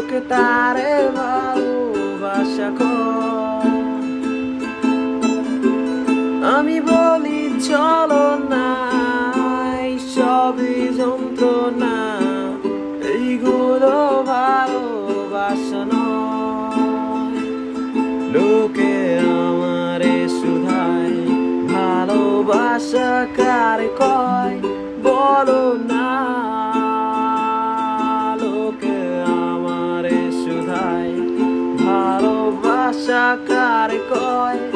লোকে তারে ভালোবাসা আমি বলি, চলো না সবই যন্ত্রণা, এইগুলো ভালোবাসা নয়। লোকে আমারে শুধায়, ভালোবাসা কার কয়? বলো না ভালোবাসা কার কয়?